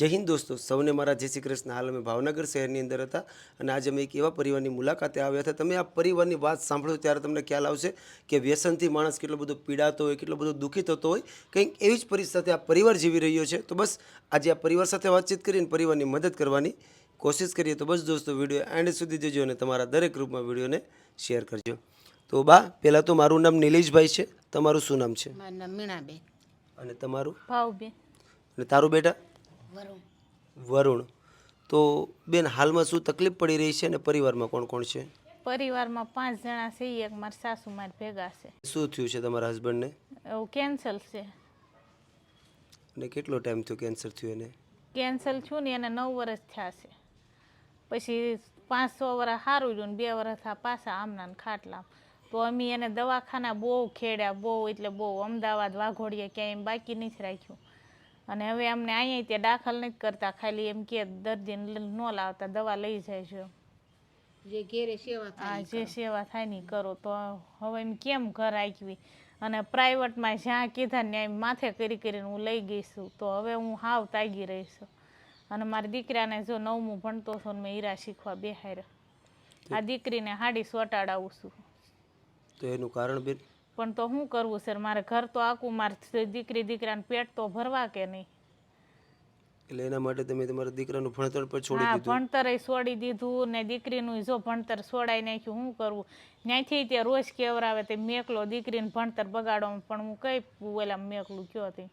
જય હિન્દ દોસ્તો. સૌને મારા જય શ્રી કૃષ્ણ. હાલ અમે ભાવનગર શહેરની અંદર હતા અને આજે અમે એક એવા પરિવારની મુલાકાતે આવ્યા હતા. તમે આ પરિવારની વાત સાંભળો ત્યારે તમને ખ્યાલ આવશે કે વ્યસનથી માણસ કેટલો બધો પીડાતો હોય કેટલો બધો દુઃખી થતો હોય કંઈક એવી જ પરિસ્થિતિ આ પરિવાર જીવી રહ્યો છે. તો બસ આજે આ પરિવાર સાથે વાતચીત કરીને પરિવારની મદદ કરવાની કોશિશ કરીએ. તો બસ દોસ્તો વીડિયો એન્ડ સુધી જજો અને તમારા દરેક ગ્રુપમાં વિડીયોને શેર કરજો. તો બા પહેલાં તો મારું નામ નિલેશભાઈ છે. તમારું શું નામ છે? મારું નામ મીણાબેન. અને તમારું? ભાવબેન અને તારું બેટા? વરુણ. વરુણ. તો બેન હાલમાં શું તકલીફ પડી રહી છે અને પરિવારમાં કોણ કોણ છે? પરિવારમાં પાંચ જણા છે એક મારા સાસુ માર ભેગા છે. શું થયું છે તમારા હસબન્ડને એવું કેન્સલ છે. અને કેટલો ટાઈમ થયો કેન્સર થયું એને? કેન્સલ થયું ને એને નવ વર્ષ થયા છે. પછી પાંચ છ વર્ષ સારું રહ્યું ને બે વર્ષ થયા પાછા આમના ને ખાટલા. તો અમે એને દવાખાના બહુ ખેડ્યા બહુ એટલે બહુ અમદાવાદ વાઘોડીએ ક્યાંય એમ બાકી નથી રાખ્યું. અને હવે અમને અહીંયા ત્યાં દાખલ નથી કરતા ખાલી એમ કે દર્દીને ન લાવતા દવા લઈ જાય છે. જે ઘેરે સેવા થાય જે સેવા થાય ને કરો. તો હવે એમ કેમ ઘર આંકવી અને પ્રાઇવેટમાં જ્યાં કીધા ને ત્યાં માથે કરી કરીને હું લઈ ગઈ છું. તો હવે હું હાવ તાગી રહીશ અને મારી દીકરાને જો નવમું ભણતો છો ને મેં હીરા શીખવા બેહાર આ દીકરીને હાડી સોટાડાવું છું. તો એનું કારણ બેન? પણ તો શું કરવું સર મારે ઘર તો આખું મારે દીકરી દીકરાને પેટ તો ભરવા કે નહીં. એટલે એના માટે તમે તમારા દીકરાનું ભણતર પર છોડી દીધું. ભણતર છોડી દીધું ને દીકરીનું જો ભણતર છોડાઈ નાખ્યું શું કરવું? ત્યાંથી તે રોજ કેવરાવે તે મેકલો દીકરીને ભણતર બગાડો પણ હું કઈ ઓલા મેકલું કયો તે?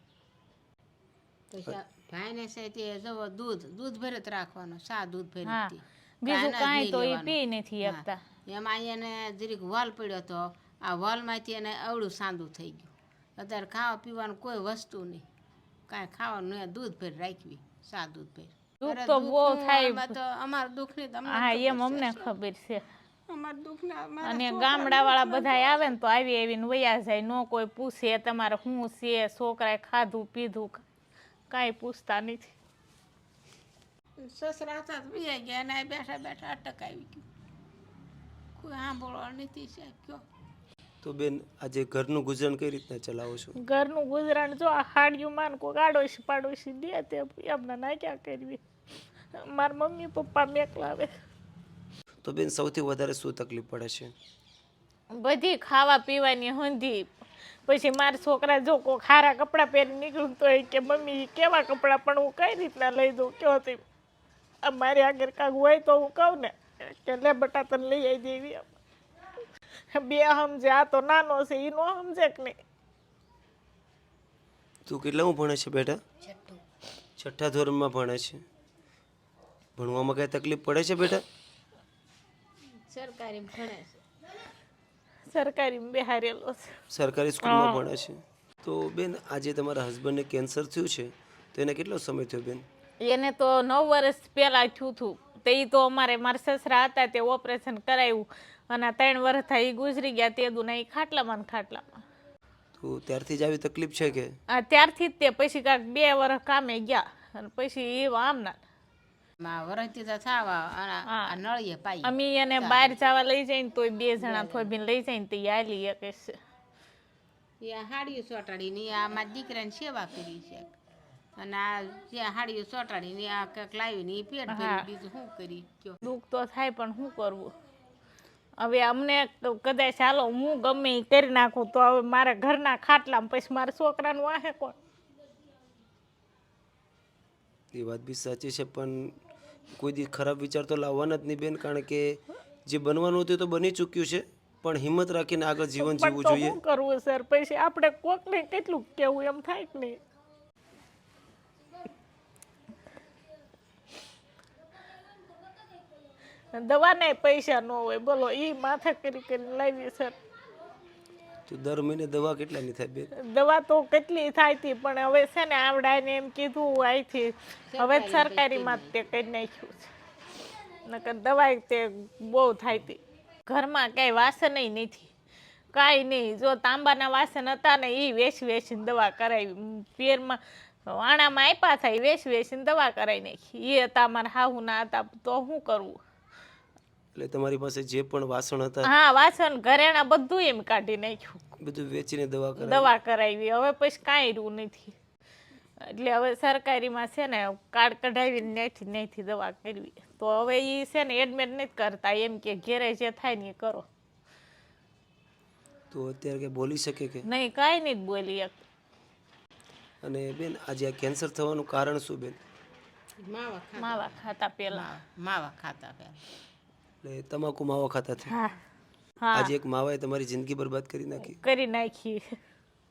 પછી ભાઈને છે તે જવો દૂધ દૂધ ભરે જ રાખવાનું સા દૂધ ભરી હતી. બીજું કાંઈ તો એ પી નથી આપતા. એમાં એને જરીક વાલ પડ્યો તો આ વલમાંથી એને અવળું સાંદું થઈ ગયું. અત્યારે ખાવા પીવાનું કોઈ વસ્તુ નહીં. કાંઈ ખાવાનું નહીં દૂધ ભેર રાખવી સા દૂધ ભેર. દુઃખ તો બહુ થાય. તો અમારું દુઃખ તમને હા એમ અમને ખબર છે. ને અને ગામડા વાળા બધા આવે ને તો આવી આવીને વયા જાય. નો કોઈ પૂછે તમારે શું છે છોકરાએ ખાધું પીધું કાંઈ પૂછતા નથી. સસરા હતા ગયા અને બેઠા બેઠા અટકાવી ગયું. કોઈ સાંભળવા નથી સાહેબ કયો તો બેન આજે ઘરનું ગુજરાન કઈ રીતના ચલાવો છો? ઘરનું ગુજરાન જો આ હાડિયું માન કોઈ આડોશી પાડોશી દે તે એમને નાખ્યા કરવી? મારા મમ્મી પપ્પા મેકલાવે તો બેન સૌથી વધારે શું તકલીફ પડે છે? બધી ખાવા પીવાની હંધી. પછી મારા છોકરા જો કોઈ ખારા કપડાં પહેરી નીકળું તો એ કે મમ્મી કેવા કપડાં? પણ હું કઈ રીતના લઈ દઉં કયો તે આ મારી આગળ કાંક હોય તો હું કહું ને કે લે બટા તને લઈ આવી દેવી. એમ બે સમજે આ તો નાનો છે એ નો સમજે કે નહીં? તું કેટલામાં ભણે છે બેટા? છઠ્ઠા. ધોરણમાં ભણે છે. ભણવામાં કઈ તકલીફ પડે છે બેટા? સરકારી ભણે છે. સરકારી બેહારેલો છે. સરકારી સ્કૂલમાં ભણે છે. તો બેન આજે તમારા હસબન્ડને કેન્સર થયું છે. તો એને કેટલો સમય થયો બેન? એને તો નવ વર્ષ પહેલાં થયું હતું. તે તો અમારે મારા સસરા હતા તે ઓપરેશન કરાવ્યું અને આ ત્રણ વર્ષ થાય એ ગુજરી ગયા તે દુના એ ખાટલામાં ને ખાટલામાં. તો ત્યારથી જ આવી તકલીફ છે કે? આ ત્યારથી જ તે પછી કાંક બે વર્ષ કામે ગયા. અને પછી એ આમના માં વરસથી તો થાવા અને આ નળીએ પાઈ. અમે એને બહાર જવા લઈ જઈને તોય બે જણા થોભીને લઈ જઈને તો આલી એક છે. એ હાડીઓ ચોટાડીને આમાં દીકરાની સેવા કરી છે અને આ જે હાડીઓ ચોટાડીને આ કંઈક લાવીને એ પેટ ભરી બીજું શું કરી? દુઃખ તો થાય પણ શું કરવું? હવે અમને કદાચ ચાલો હું ગમે એ કરી નાખું તો હવે મારા ઘરના ખાટલામાં પછી મારા છોકરાનું વાહે કોણ? એ વાત બી સાચી છે પણ કોઈ દી ખરાબ વિચાર તો લાવવાના જ નહીં બેન કારણ કે જે બનવાનું હતું તો બની ચૂક્યું છે પણ હિંમત રાખીને આગળ જીવન જીવવું જોઈએ. કરવું સર? પછી આપણે કોકને કેટલું કેવું એમ થાય કે નહીં. દવાના પૈસા ન હોય. બોલો એ માથા કરી કરીને લાવીએ સર તો દર મહિને દવા કેટલાની થાય બેન? દવા તો કેટલી થાય હતી પણ હવે છે ને આવડાને એમ કીધું અહીંથી હવે સરકારીમાં જ તે કરી નાખ્યું છે. નકર દવા તે બહુ થાય હતી ઘરમાં કાંઈ વાસણ નથી. કાંઈ નહીં. જો તાંબાના વાસણ હતા ને એ વેચ વેચીને દવા કરાવી પેરમાં વાણામાં આપ્યા થાય વેચ વેચીને દવા કરાવી નાખી. એ હતા મારા હાહુના હતા તો શું કરવું એટલે તમારી પાસે જે પણ વાસણ હતા હા વાસણ ઘરેણા બધું એમ કાઢી નાખ્યું. બધું વેચીને દવા કરાવી. દવા કરાવી. હવે પછી કાંઈ રહ્યું નથી. એટલે હવે સરકારીમાં છે ને કાર્ડ કઢાવીને ત્યાંથી ત્યાંથી દવા કરવી. તો હવે એ છે ને એડમિટ નથી કરતા. એમ કે ઘેરે જે થાય ને એ કરો. તો અત્યારે કે બોલી શકે કે? નહીં કાંઈ નહીં બોલી એક અને બેન આજે આ કેન્સર થવાનું કારણ શું બેન? માવા માવા ખાતા પેલા માવા ખાતા પહેલા. એટલે તમાકુ માવા ખાતા હા હા. આજે એક માવાએ તમારી જિંદગી બરબાદ કરી નાખી. કરી નાખી.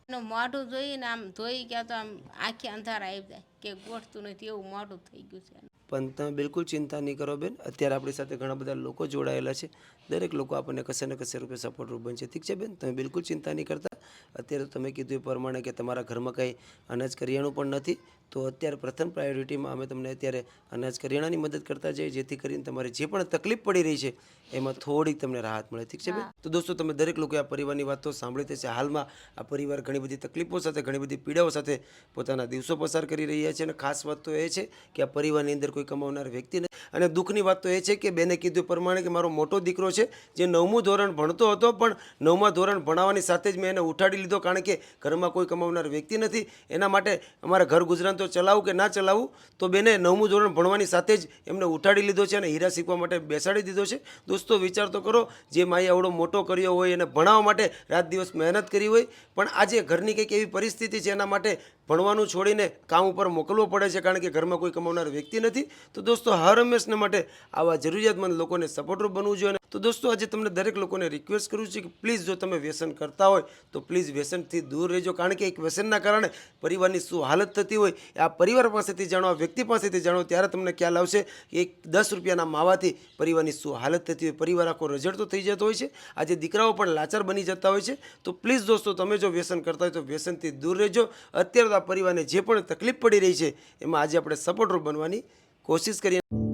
એનું મોઢું જોઈને આમ ધોઈ ગયા તો આમ આખી અંધારા આવી જાય કે ગોઠતું નથી એવું મોઢું થઈ ગયું છે પણ તમે બિલકુલ ચિંતા નહીં કરો બેન. અત્યારે આપણી સાથે ઘણા બધા લોકો જોડાયેલા છે. દરેક લોકો આપણને કશે ને કશે રૂપે સપોર્ટરૂપ બનશે. ઠીક છે બેન? તમે બિલકુલ ચિંતા નહીં કરતા. અત્યારે તમે કીધું એ પ્રમાણે કે તમારા ઘરમાં કંઈ અનાજ કરિયાણું પણ નથી. તો અત્યારે પ્રથમ પ્રાયોરિટીમાં અમે તમને અત્યારે અનાજ કરિયાણાની મદદ કરતા જઈએ જેથી કરીને તમારે જે પણ તકલીફ પડી રહી છે એમાં થોડીક તમને રાહત મળે. ઠીક છે બેન? તો દોસ્તો તમે દરેક લોકો આ પરિવારની વાતો સાંભળી થશે હાલમાં આ પરિવાર ઘણી બધી તકલીફો સાથે ઘણી બધી પીડાઓ સાથે પોતાના દિવસો પસાર કરી રહ્યા છે. અને ખાસ વાત તો એ છે કે આ પરિવારની અંદર કોઈ કમાવનાર વ્યક્તિ નથી. અને દુઃખની વાત તો એ છે કે બેને કીધું પ્રમાણે કે મારો મોટો દીકરો છે જે નવમું ધોરણ ભણતો હતો પણ નવમા ધોરણ ભણાવવાની સાથે જ મેં એને ઉઠાડી લીધો કારણ કે ઘરમાં કોઈ કમાવનાર વ્યક્તિ નથી. એના માટે અમારા ઘર ગુજરાન તો ચલાવવું કે ના ચલાવવું તો બેને નવમું ધોરણ ભણવાની સાથે જ એમને ઉઠાડી લીધો છે અને હીરા શીખવા માટે બેસાડી દીધો છે. દોસ્તો, વિચાર તો કરો, જે માએ આવડો મોટો કર્યો હોય એને ભણાવવા માટે રાત દિવસ મહેનત કરી હોય, પણ આજે ઘરની કંઈક એવી પરિસ્થિતિ છે એના માટે ભણવાનું છોડીને કામ ઉપર મોકલવો પડે છે કારણ કે ઘરમાં કોઈ કમાવનાર વ્યક્તિ નથી. તો દોસ્તો, હર હંમેશને માટે આવા જરૂરિયાતમંદ લોકોને સપોર્ટરૂપ બનવું જોઈએ તો દોસ્તો, આજે તમને દરેક લોકોને રિક્વેસ્ટ કરું છું કે પ્લીઝ જો તમે વ્યસન કરતા હોય, તો પ્લીઝ વ્યસનથી દૂર રહેજો. કારણ કે એક વ્યસનના કારણે પરિવારની શું હાલત થતી હોય આ પરિવાર પાસેથી જાણો, આ વ્યક્તિ પાસેથી જાણો, ત્યારે તમને ખ્યાલ આવશે કે એક દસ રૂપિયાના માવાથી પરિવારની શું હાલત થતી હોય. પરિવાર આખો રજડતો થઈ જતો હોય છે. આજે દીકરાઓ પણ લાચાર બની જતા હોય છે. તો પ્લીઝ દોસ્તો, તમે જો વ્યસન કરતા હોય, તો વ્યસનથી દૂર રહેજો. અત્યારે આ પરિવારને જે પણ તકલીફ પડી રહી છે, એમાં આજે આપણે સપોર્ટર બનવાની કોશિશ કરીએ.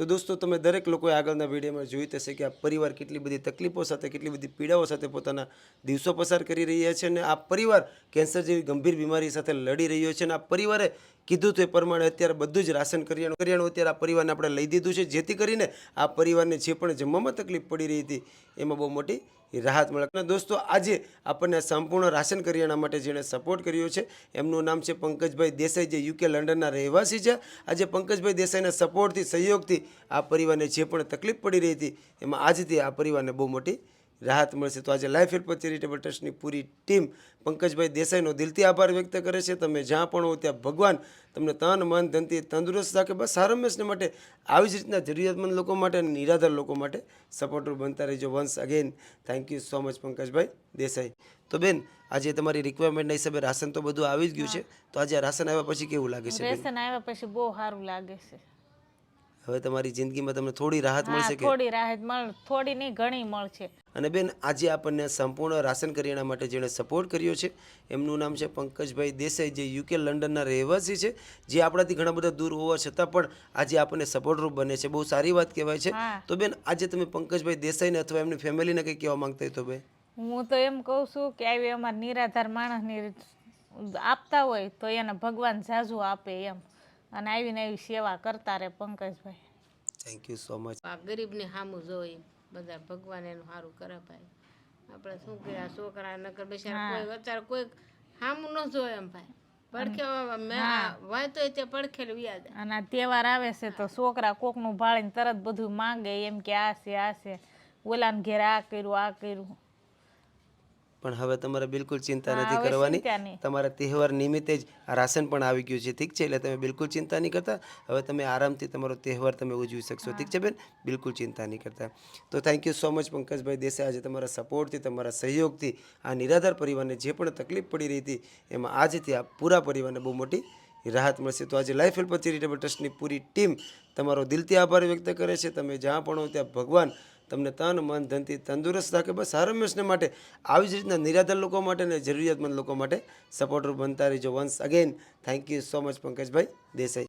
તો દોસ્તો, તમે દરેક લોકોએ આગળના વિડીયોમાં જોઈ થશે કે આ પરિવાર કેટલી બધી તકલીફો સાથે, કેટલી બધી પીડાઓ સાથે પોતાના દિવસો પસાર કરી રહ્યા છે અને આ પરિવાર કેન્સર જેવી ગંભીર બીમારી સાથે લડી રહ્યો છે અને આ પરિવારે કીધું તો એ પ્રમાણે અત્યારે બધું જ રાશન કરિયાણું કરિયાણું અત્યારે આ પરિવારને આપણે લઈ દીધું છે. જેથી કરીને આ પરિવારને જે પણ જમવામાં તકલીફ પડી રહી હતી, એમાં બહુ મોટી રાહત મળે. અને દોસ્તો, આજે આપણને સંપૂર્ણ રાશન કરિયાણા માટે જેણે સપોર્ટ કર્યો છે, એમનું નામ છે પંકજભાઈ દેસાઈ, જે યુકે લંડનના રહેવાસી છે. આજે પંકજભાઈ દેસાઈના સપોર્ટથી સહયોગથી આ પરિવારને જે પણ તકલીફ પડી રહી હતી, એમાં આજથી આ પરિવારને બહુ મોટી રાહત મળશે. તો આજે લાઈફ હેલ્પ ચેરિટેબલ ટ્રસ્ટની પૂરી ટીમ પંકજભાઈ દેસાઈનો દિલથી આભાર વ્યક્ત કરે છે. તમે જ્યાં પણ હો ત્યાં ભગવાન તમને તન, મન, ધનથી તંદુરસ્ત રાખે. બસ હર હંમેશને માટે આવી જ રીતના જરૂરિયાતમંદ લોકો માટે અને નિરાધાર લોકો માટે સપોર્ટર બનતા રહેજો once again thank you so much Pankajbhai Desai. તો બેન, આજે તમારી રિક્વાયરમેન્ટના હિસાબે રાશન તો બધું આવી જ ગયું છે. તો આજે રાશન આવ્યા પછી કેવું લાગે છે રાશન આવ્યા પછી બહુ સારું લાગે છે. હવે તમારી જિંદગીમાં તમને થોડી રાહત મળશે કે થોડી રાહત મળ થોડી નહીં ઘણી મળશે. અને બેન આજે આપણને સંપૂર્ણ રાશન કરિયાણા માટે જેણે સપોર્ટ કર્યો છે એમનું નામ છે પંકજભાઈ દેસાઈ જે યુકે લંડનના રહેવાસી છે જે આપણાથી ઘણા બધા દૂર હોવા છતાં પણ આજે આપણને સપોર્ટરૂપ બને છે. બહુ સારી વાત કહેવાય છે. તો બેન આજે તમે પંકજભાઈ દેસાઈને અથવા એમની ફેમિલીને કંઈ કહેવા માંગતા તો ભાઈ હું તો એમ કહું છું કે આવી અમારા નિરાધાર માણસની આપતા હોય તો એને ભગવાન ઝાઝુ આપે એમ. અને આવીને આવી સેવા કરતા રહે Pankajbhai. Thank you so much આ ગરીબને સામું જોઈ બધા ભગવાન એનું સારું કરે ભાઈ. આપણે શું કે છોકરા નકર બિચારા કોઈ અત્યારે કોઈ સામું ન જોય એમ ભાઈ. પડખે મેં વાંચતો તે પડખે વ્યાજ અને તહેવાર આવે છે તો છોકરા કોકનું ભાળીને તરત બધું માંગે એમ કે આ છે આ છે. ઓલાને ઘેર આ કર્યું આ કર્યું. પણ હવે તમારે બિલકુલ ચિંતા નથી કરવાની. તમારા તહેવાર નિમિત્તે જ આ રાશન પણ આવી ગયું છે ઠીક છે? એટલે તમે બિલકુલ ચિંતા નહીં કરતા. હવે તમે આરામથી તમારો તહેવાર તમે ઉજવી શકશો ઠીક છે બેન? બિલકુલ ચિંતા નહીં કરતા. તો thank you so much Pankajbhai Desai. આજે તમારા સપોર્ટથી તમારા સહયોગથી આ નિરાધાર પરિવારને જે પણ તકલીફ પડી રહી હતી એમાં આજથી આ પૂરા પરિવારને બહુ મોટી રાહત મળશે. તો આજે લાઈફ હેલ્પ ચેરિટેબલ ટ્રસ્ટની પૂરી ટીમ તમારો દિલથી આભાર વ્યક્ત કરે છે. તમે જ્યાં પણ હો ત્યાં ભગવાન તમને તન, મન, ધનથી તંદુરસ્ત રાખે. બસ હર હંમેશને માટે આવી જ રીતના નિરાધાર લોકો માટે અને જરૂરિયાતમંદ લોકો માટે સપોર્ટર બનતા રહીજો. Once again thank you so much Pankajbhai Desai.